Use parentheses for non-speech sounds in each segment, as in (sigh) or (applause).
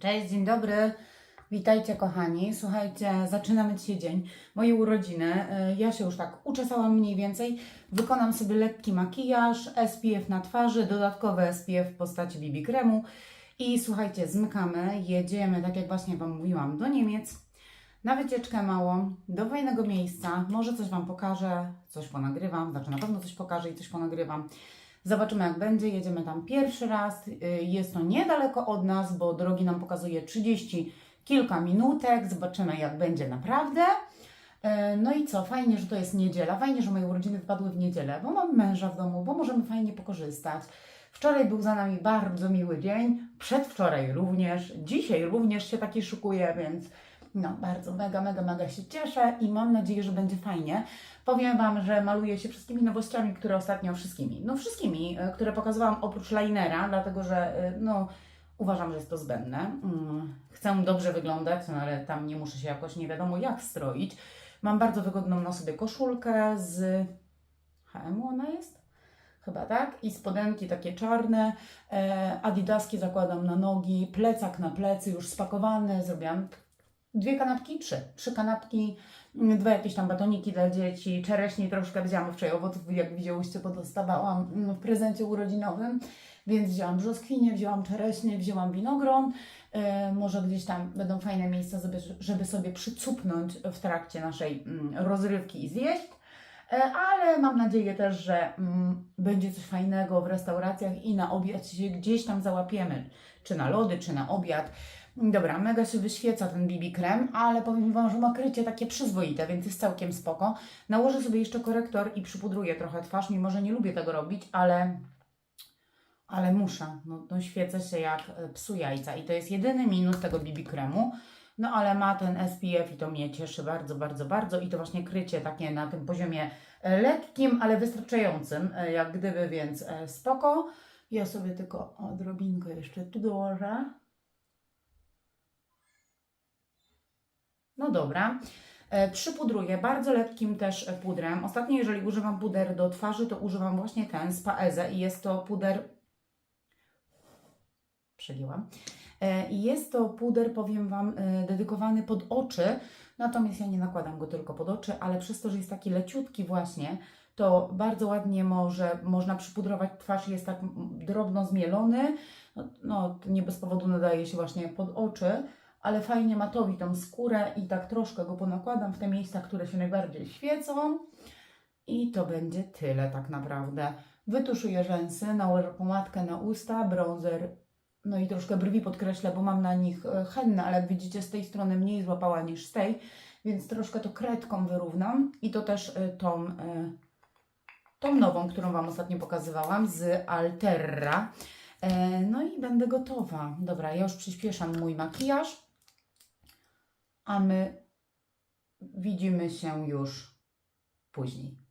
Cześć, dzień dobry. Witajcie kochani. Słuchajcie, zaczynamy dzisiaj dzień. Moje urodziny. Y, Ja się już tak uczesałam mniej więcej. Wykonam sobie lekki makijaż, SPF na twarzy, dodatkowe SPF w postaci BB kremu. I słuchajcie, zmykamy, jedziemy, tak jak właśnie Wam mówiłam, do Niemiec. Na wycieczkę małą, do fajnego miejsca. Może coś Wam pokażę, coś ponagrywam, znaczy na pewno coś pokażę i coś ponagrywam. Zobaczymy jak będzie. Jedziemy tam pierwszy raz. Y, Jest to niedaleko od nas, bo drogi nam pokazuje 30 kilka minutek. Zobaczymy jak będzie naprawdę. E, No i co, fajnie, że to jest niedziela. Fajnie, że moje urodziny wpadły w niedzielę, bo mam męża w domu, bo możemy fajnie pokorzystać. Wczoraj był za nami bardzo miły dzień, przedwczoraj również, dzisiaj również się taki szykuje, więc no bardzo mega, mega, mega się cieszę i mam nadzieję, że będzie fajnie. Powiem Wam, że maluję się wszystkimi nowościami, które ostatnio wszystkimi, no wszystkimi, e, które pokazywałam oprócz linera, dlatego że e, no uważam, że jest to zbędne. Mm, Chcę dobrze wyglądać, no ale tam nie muszę się jakoś nie wiadomo jak stroić. Mam bardzo wygodną na sobie koszulkę z H&M ona jest? Chyba tak. I spodenki takie czarne, e, adidaski zakładam na nogi, plecak na plecy już spakowany, zrobiłam dwie kanapki, trzy. Trzy kanapki, mm, dwa jakieś tam batoniki dla dzieci, czereśni troszkę wzięłam wczoraj owoców, jak widziałyście, podostawałam mm, w prezencie urodzinowym, więc wzięłam brzoskwinie, wzięłam czereśnie, wzięłam winogron, e, może gdzieś tam będą fajne miejsca, żeby, żeby sobie przycupnąć w trakcie naszej mm, rozrywki i zjeść. E, Ale mam nadzieję też, że mm, będzie coś fajnego w restauracjach i na obiad się gdzieś tam załapiemy. Czy na lody, czy na obiad. Dobra, mega się wyświeca ten BB krem, ale powiem Wam, że ma krycie takie przyzwoite, więc jest całkiem spoko. Nałożę sobie jeszcze korektor i przypudruję trochę twarz, mimo że nie lubię tego robić, ale, ale muszę. No, no świecę się jak e, psu jajca i to jest jedyny minus tego BB kremu. No ale ma ten SPF i to mnie cieszy bardzo, bardzo, bardzo i to właśnie krycie takie na tym poziomie e, lekkim, ale wystarczającym, e, jak gdyby, więc spoko. Ja sobie tylko odrobinkę jeszcze tu dołożę. No dobra. E, Przypudruję bardzo lekkim też pudrem. Ostatnio, jeżeli używam puder do twarzy, to używam właśnie ten z Paeze i jest to puder. Przegięłam. E, I jest to puder, powiem Wam, e, dedykowany pod oczy. Natomiast ja nie nakładam go tylko pod oczy, ale przez to, że jest taki leciutki właśnie, to bardzo ładnie może, można przypudrować twarz, jest tak drobno zmielony. No, no, nie bez powodu nadaje się właśnie pod oczy ale fajnie matowi tą skórę i tak troszkę go ponakładam w te miejsca, które się najbardziej świecą. I to będzie tyle tak naprawdę. Wytuszuję rzęsy, nałożę pomadkę na usta, bronzer, no i troszkę brwi podkreślę, bo mam na nich e, hennę, ale jak widzicie z tej strony mniej złapała niż z tej, więc troszkę to kredką wyrównam i to też e, tą, e, tą nową, którą Wam ostatnio pokazywałam z Alterra. No i będę gotowa. Dobra, ja już przyspieszam mój makijaż, a my widzimy się już później.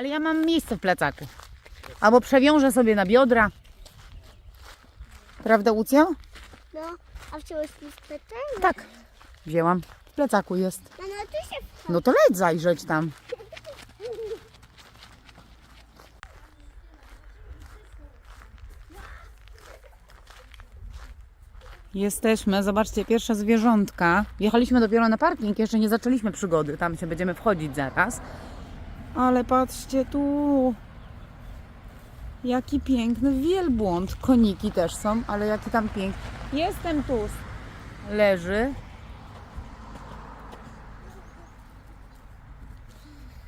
Ale ja mam miejsce w plecaku. Albo przewiążę sobie na biodra. Prawda, Łucja? No, a wziąłeś mi spytanie? Tak. Wzięłam. W plecaku jest. No, no, się No to leć zajrzeć tam. Jesteśmy, zobaczcie, pierwsze zwierzątka. Wjechaliśmy dopiero na parking, jeszcze nie zaczęliśmy przygody. Tam się będziemy wchodzić zaraz. Ale patrzcie tu. Jaki piękny wielbłąd. Koniki też są, ale jaki tam piękny. Jestem tu. Leży.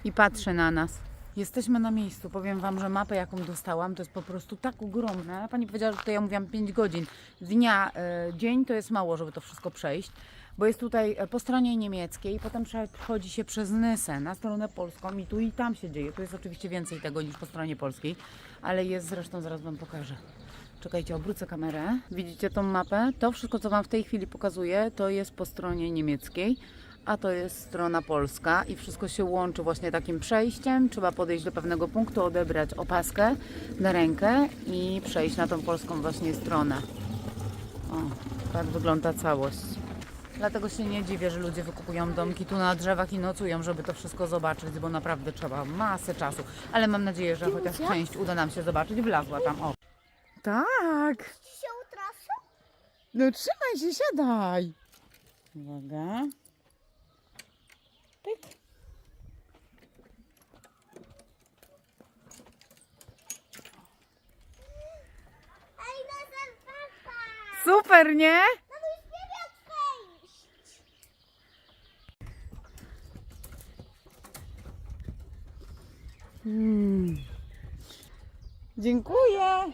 I patrzy na nas. Jesteśmy na miejscu. Powiem Wam, że mapę, jaką dostałam, to jest po prostu tak ogromna. Pani powiedziała, że tutaj ja mówiłam 5 godzin. Dnia, e, dzień to jest mało, żeby to wszystko przejść, bo jest tutaj e, po stronie niemieckiej, potem przechodzi się przez Nysę na stronę polską i tu i tam się dzieje. Tu jest oczywiście więcej tego niż po stronie polskiej, ale jest zresztą, zaraz Wam pokażę. Czekajcie, obrócę kamerę. Widzicie tą mapę? To wszystko, co Wam w tej chwili pokazuję, to jest po stronie niemieckiej, a to jest strona polska i wszystko się łączy właśnie takim przejściem. Trzeba podejść do pewnego punktu, odebrać opaskę na rękę i przejść na tą polską właśnie stronę. O, tak wygląda całość. Dlatego się nie dziwię, że ludzie wykupują domki tu na drzewach i nocują, żeby to wszystko zobaczyć, bo naprawdę trzeba masę czasu. Ale mam nadzieję, że chociaż część uda nam się zobaczyć. Wlazła tam, o. Tak. Się utrasza? No trzymaj się, siadaj. Uwaga. Pyk. Zabawka! Super, nie? No mój śpiewiak wejść! Mm. Dziękuję.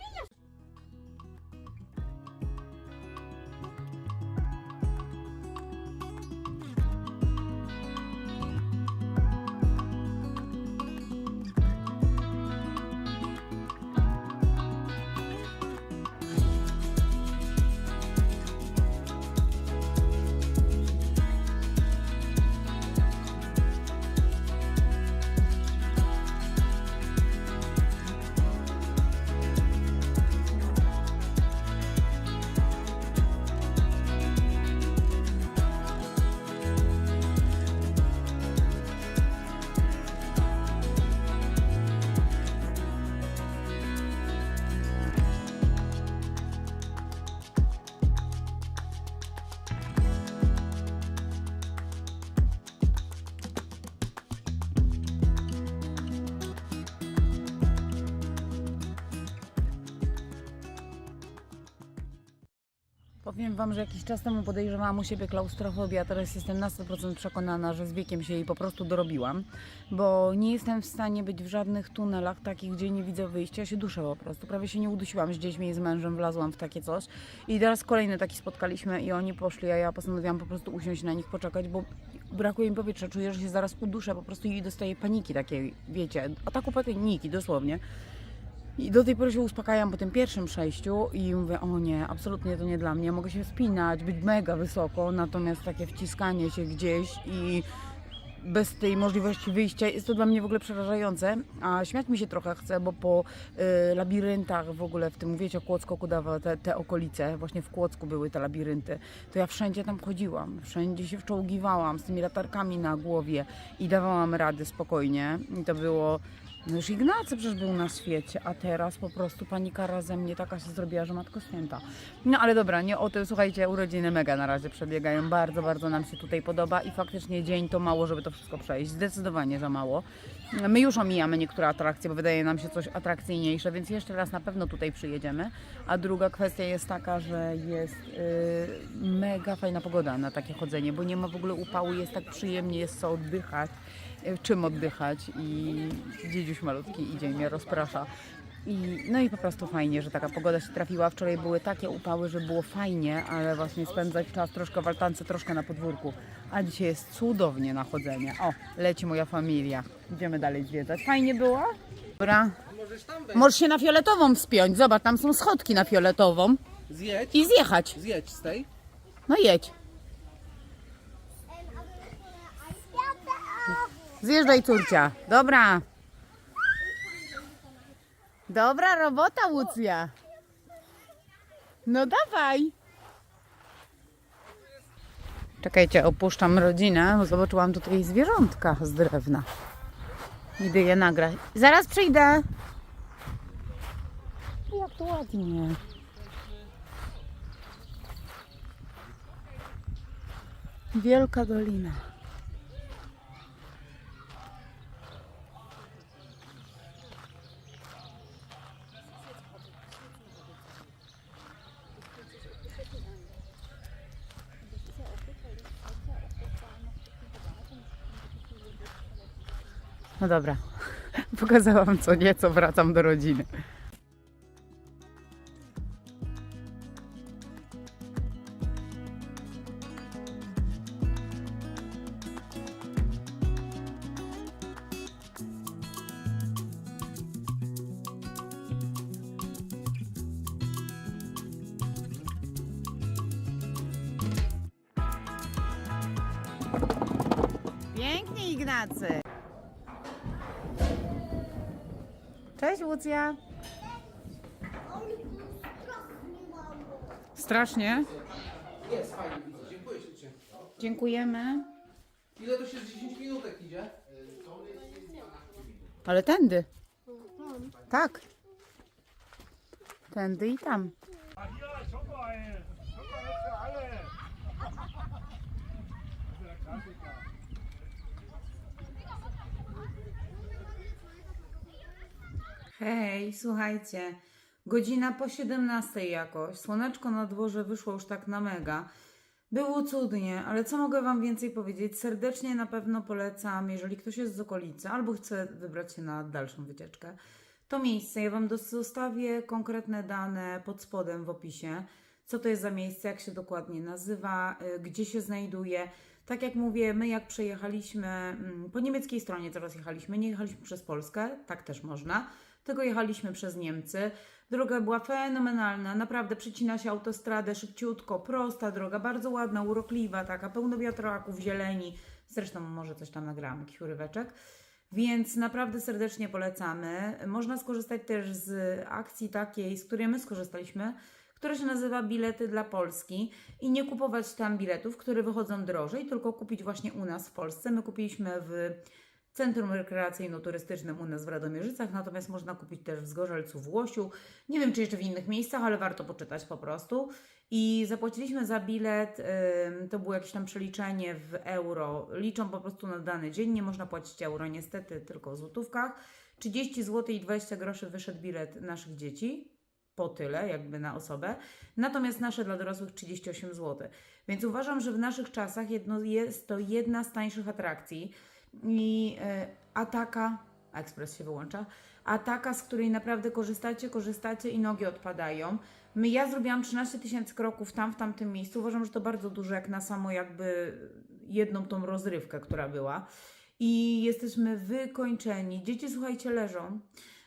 Wam, że jakiś czas temu podejrzewałam u siebie klaustrofobię, a teraz jestem na 100% przekonana, że z wiekiem się jej po prostu dorobiłam, bo nie jestem w stanie być w żadnych tunelach takich, gdzie nie widzę wyjścia, się duszę po prostu. Prawie się nie udusiłam z dziećmi i z mężem, wlazłam w takie coś. I teraz kolejny taki spotkaliśmy i oni poszli, a ja postanowiłam po prostu usiąść na nich, poczekać, bo brakuje mi powietrza, czuję, że się zaraz uduszę po prostu i dostaję paniki takiej, wiecie, ataku paniki dosłownie. I do tej pory się uspokajam po tym pierwszym przejściu i mówię, o nie, absolutnie to nie dla mnie. Mogę się wspinać, być mega wysoko, natomiast takie wciskanie się gdzieś i bez tej możliwości wyjścia jest to dla mnie w ogóle przerażające. A śmiać mi się trochę chce, bo po y, labiryntach w ogóle w tym, wiecie, Kłodzko, Kudawa, te, te okolice, właśnie w Kłodzku były te labirynty, to ja wszędzie tam chodziłam, wszędzie się wczołgiwałam z tymi latarkami na głowie i dawałam rady spokojnie. I to było no już Ignacy przecież był na świecie, a teraz po prostu panika razem mnie taka się zrobiła, że matko święta. No ale dobra, nie o tym, słuchajcie, urodziny mega na razie przebiegają, bardzo, bardzo nam się tutaj podoba i faktycznie dzień to mało, żeby to wszystko przejść, zdecydowanie za mało. My już omijamy niektóre atrakcje, bo wydaje nam się coś atrakcyjniejsze, więc jeszcze raz na pewno tutaj przyjedziemy. A druga kwestia jest taka, że jest yy, mega fajna pogoda na takie chodzenie, bo nie ma w ogóle upału, jest tak przyjemnie, jest co oddychać czym oddychać i dziedziuś malutki idzie i mnie rozprasza. I, no i po prostu fajnie, że taka pogoda się trafiła. Wczoraj były takie upały, że było fajnie, ale właśnie spędzać czas troszkę w altance, troszkę na podwórku. A dzisiaj jest cudownie na chodzenie. O, leci moja familia. Idziemy dalej zwiedzać. Fajnie było? Dobra. Możesz się na fioletową wspiąć. Zobacz, tam są schodki na fioletową. Zjedź, I zjechać. zjedź z tej. No jedź. Zjeżdżaj, córcia. Dobra. Dobra robota, Łucja. No dawaj. Czekajcie, opuszczam rodzinę, zobaczyłam tutaj zwierzątka z drewna. Idę je nagrać. Zaraz przyjdę. Jak to ładnie. Wielka dolina. No dobra, (laughs) pokazałam co nieco, wracam do rodziny. Pięknie, Ignacy. Cześć, Łucja. Strasznie. Jest, fajnie widzę. Dziękuję ślicznie. Dziękujemy. Ile to się 10 minutek idzie? Ale tędy. Tak. Tędy i tam. Hej, słuchajcie. Godzina po 17 jakoś. Słoneczko na dworze wyszło już tak na mega. Było cudnie, ale co mogę Wam więcej powiedzieć? Serdecznie na pewno polecam, jeżeli ktoś jest z okolicy albo chce wybrać się na dalszą wycieczkę. To miejsce, ja Wam zostawię konkretne dane pod spodem w opisie. Co to jest za miejsce, jak się dokładnie nazywa, y, gdzie się znajduje. Tak jak mówię, my jak przejechaliśmy mm, po niemieckiej stronie teraz jechaliśmy, nie jechaliśmy przez Polskę, tak też można, tylko jechaliśmy przez Niemcy. Droga była fenomenalna, naprawdę przecina się autostradę szybciutko, prosta droga, bardzo ładna, urokliwa, taka, pełno wiatraków, zieleni. Zresztą może coś tam nagrałam, jakiś uryweczek. Więc naprawdę serdecznie polecamy. Można skorzystać też z akcji takiej, z której my skorzystaliśmy, która się nazywa Bilety dla Polski i nie kupować tam biletów, które wychodzą drożej, tylko kupić właśnie u nas w Polsce. My kupiliśmy w Centrum Rekreacyjno-Turystycznym u nas w Radomierzycach, natomiast można kupić też w Zgorzelcu, w Łosiu. Nie wiem, czy jeszcze w innych miejscach, ale warto poczytać po prostu. I zapłaciliśmy za bilet, to było jakieś tam przeliczenie w euro. Liczą po prostu na dany dzień, nie można płacić euro niestety, tylko w złotówkach. 30 zł i 20 groszy wyszedł bilet naszych dzieci po tyle, jakby na osobę. Natomiast nasze dla dorosłych 38 zł. Więc uważam, że w naszych czasach jedno, jest to jedna z tańszych atrakcji. I e, a taka, ekspres się wyłącza, a taka, z której naprawdę korzystacie, korzystacie i nogi odpadają. My, ja zrobiłam 13 tysięcy kroków tam, w tamtym miejscu. Uważam, że to bardzo dużo, jak na samo jakby jedną tą rozrywkę, która była. I jesteśmy wykończeni. Dzieci, słuchajcie, leżą.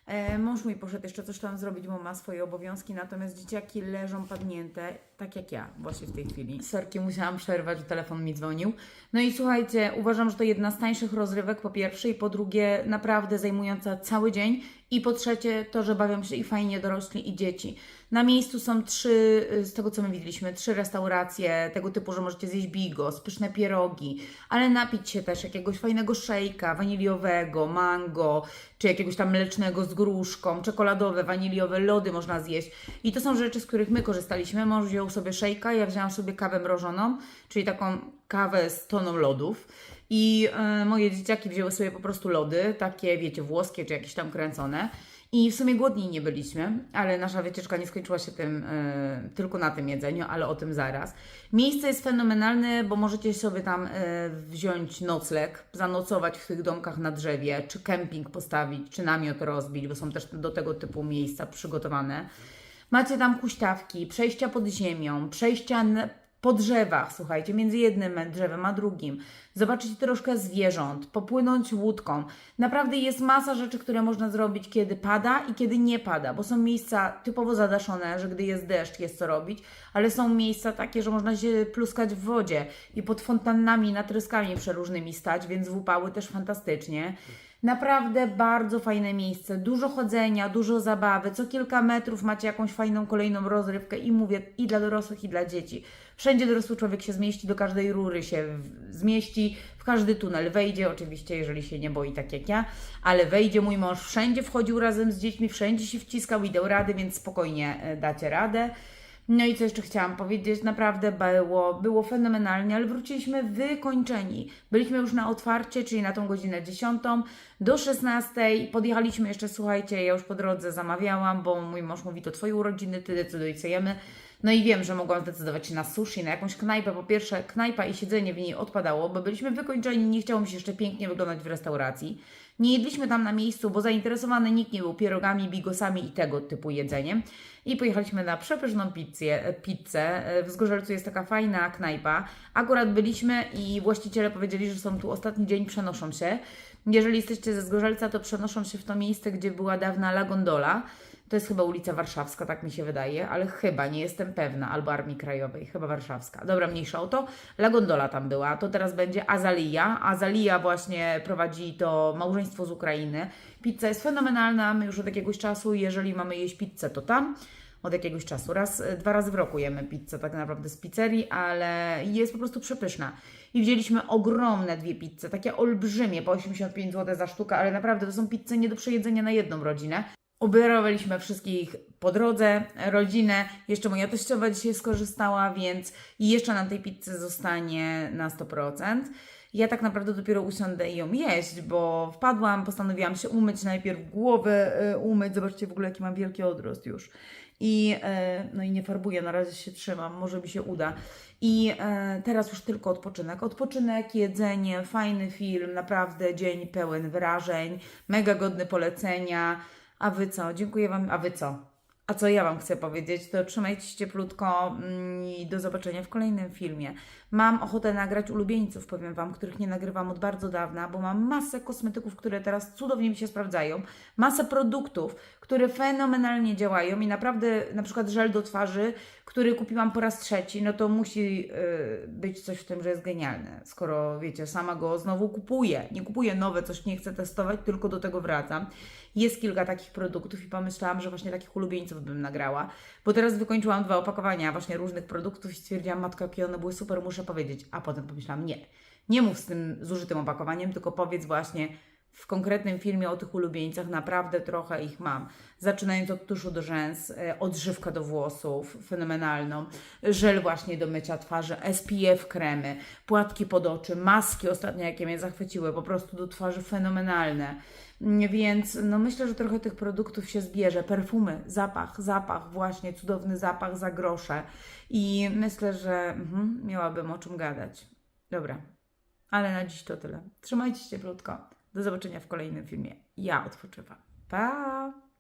E, mąż mój poszedł jeszcze coś tam zrobić, bo ma swoje obowiązki, natomiast dzieciaki leżą padnięte, tak jak ja właśnie w tej chwili. Sorki, musiałam przerwać, że telefon mi dzwonił. No i słuchajcie, uważam, że to jedna z tańszych rozrywek po pierwsze i po drugie naprawdę zajmująca cały dzień i po trzecie to, że bawią się i fajnie dorośli i dzieci. Na miejscu są trzy, y, z tego co my widzieliśmy, trzy restauracje tego typu, że możecie zjeść bigos, pyszne pierogi, ale napić się też jakiegoś fajnego szejka waniliowego, mango, czy jakiegoś tam mlecznego z gruszką, czekoladowe, waniliowe lody można zjeść. I to są rzeczy, z których my korzystaliśmy. Mąż wziął sobie szejka, ja wzięłam sobie kawę mrożoną, czyli taką kawę z toną lodów. I e, moje dzieciaki wzięły sobie po prostu lody, takie wiecie, włoskie czy jakieś tam kręcone. I w sumie głodni nie byliśmy, ale nasza wycieczka nie skończyła się tym e, tylko na tym jedzeniu, ale o tym zaraz. Miejsce jest fenomenalne, bo możecie sobie tam e, wziąć nocleg, zanocować w tych domkach na drzewie, czy kemping postawić, czy namiot rozbić, bo są też do tego typu miejsca przygotowane. Macie tam huśtawki, przejścia pod ziemią, przejścia po drzewach, słuchajcie, między jednym drzewem a drugim. Zobaczyć troszkę zwierząt, popłynąć łódką. Naprawdę jest masa rzeczy, które można zrobić, kiedy pada i kiedy nie pada, bo są miejsca typowo zadaszone, że gdy jest deszcz, jest co robić, ale są miejsca takie, że można się pluskać w wodzie i pod fontannami, natryskami przeróżnymi stać, więc w upały też fantastycznie. Naprawdę bardzo fajne miejsce, dużo chodzenia, dużo zabawy. Co kilka metrów macie jakąś fajną kolejną rozrywkę i mówię i dla dorosłych, i dla dzieci. Wszędzie dorosły człowiek się zmieści, do każdej rury się zmieści, w każdy tunel wejdzie, oczywiście, jeżeli się nie boi, tak jak ja, ale wejdzie mój mąż, wszędzie wchodził razem z dziećmi, wszędzie się wciskał i dał rady, więc spokojnie e, dacie radę. No i co jeszcze chciałam powiedzieć? Naprawdę było, było fenomenalnie, ale wróciliśmy wykończeni. Byliśmy już na otwarcie, czyli na tą godzinę 10 do 16. Podjechaliśmy jeszcze, słuchajcie, ja już po drodze zamawiałam, bo mój mąż mówi, to twoje urodziny, ty decyduj, co jemy. No i wiem, że mogłam zdecydować się na sushi, na jakąś knajpę. Po pierwsze, knajpa i siedzenie w niej odpadało, bo byliśmy wykończeni, nie chciało mi się jeszcze pięknie wyglądać w restauracji. Nie jedliśmy tam na miejscu, bo zainteresowany nikt nie był pierogami, bigosami i tego typu jedzeniem. I pojechaliśmy na przepyszną pizzę. pizzę. W Zgorzelcu jest taka fajna knajpa. Akurat byliśmy i właściciele powiedzieli, że są tu ostatni dzień, przenoszą się. Jeżeli jesteście ze Zgorzelca, to przenoszą się w to miejsce, gdzie była dawna La Gondola. To jest chyba ulica Warszawska, tak mi się wydaje, ale chyba, nie jestem pewna, albo Armii Krajowej, chyba Warszawska. Dobra, mniejsza o to. La Gondola tam była, to teraz będzie Azalia. Azalia właśnie prowadzi to małżeństwo z Ukrainy. Pizza jest fenomenalna, my już od jakiegoś czasu, jeżeli mamy jeść pizzę, to tam. Od jakiegoś czasu. Raz, dwa razy w roku jemy pizzę tak naprawdę z pizzerii, ale jest po prostu przepyszna. I wzięliśmy ogromne dwie pizze, takie olbrzymie, po 85 zł za sztukę, ale naprawdę to są pizze nie do przejedzenia na jedną rodzinę. Ubierowaliśmy wszystkich po drodze, rodzinę. Jeszcze moja teściowa dzisiaj skorzystała, więc jeszcze nam tej pizzy zostanie na 100%. Ja tak naprawdę dopiero usiądę i ją jeść, bo wpadłam, postanowiłam się umyć, najpierw głowę y, umyć. Zobaczcie w ogóle, jaki mam wielki odrost już. I, e, no i nie farbuję, na razie się trzymam, może mi się uda. I e, teraz już tylko odpoczynek. Odpoczynek, jedzenie, fajny film, naprawdę dzień pełen wrażeń, mega godny polecenia. A wy co? Dziękuję Wam. A wy co? A co ja Wam chcę powiedzieć, to trzymajcie się cieplutko mm, i do zobaczenia w kolejnym filmie. Mam ochotę nagrać ulubieńców, powiem Wam, których nie nagrywam od bardzo dawna, bo mam masę kosmetyków, które teraz cudownie mi się sprawdzają, masę produktów, które fenomenalnie działają i naprawdę na przykład żel do twarzy, który kupiłam po raz trzeci, no to musi yy, być coś w tym, że jest genialny. Skoro wiecie, sama go znowu kupuję, nie kupuję nowe, coś nie chcę testować, tylko do tego wracam. Jest kilka takich produktów i pomyślałam, że właśnie takich ulubieńców bym nagrała, bo teraz wykończyłam dwa opakowania właśnie różnych produktów i stwierdziłam, matko, jakie one były super, muszę powiedzieć. A potem pomyślałam, nie, nie mów z tym zużytym opakowaniem, tylko powiedz właśnie w konkretnym filmie o tych ulubieńcach, naprawdę trochę ich mam. Zaczynając od tuszu do rzęs, e, odżywka do włosów, fenomenalną, żel właśnie do mycia twarzy, SPF kremy, płatki pod oczy, maski ostatnio, jakie mnie zachwyciły, po prostu do twarzy fenomenalne. Więc no myślę, że trochę tych produktów się zbierze. Perfumy, zapach, zapach, właśnie cudowny zapach za grosze. I myślę, że mhm, miałabym o czym gadać. Dobra, ale na dziś to tyle. Trzymajcie się cieplutko. Do zobaczenia w kolejnym filmie. Ja odpoczywam. Pa!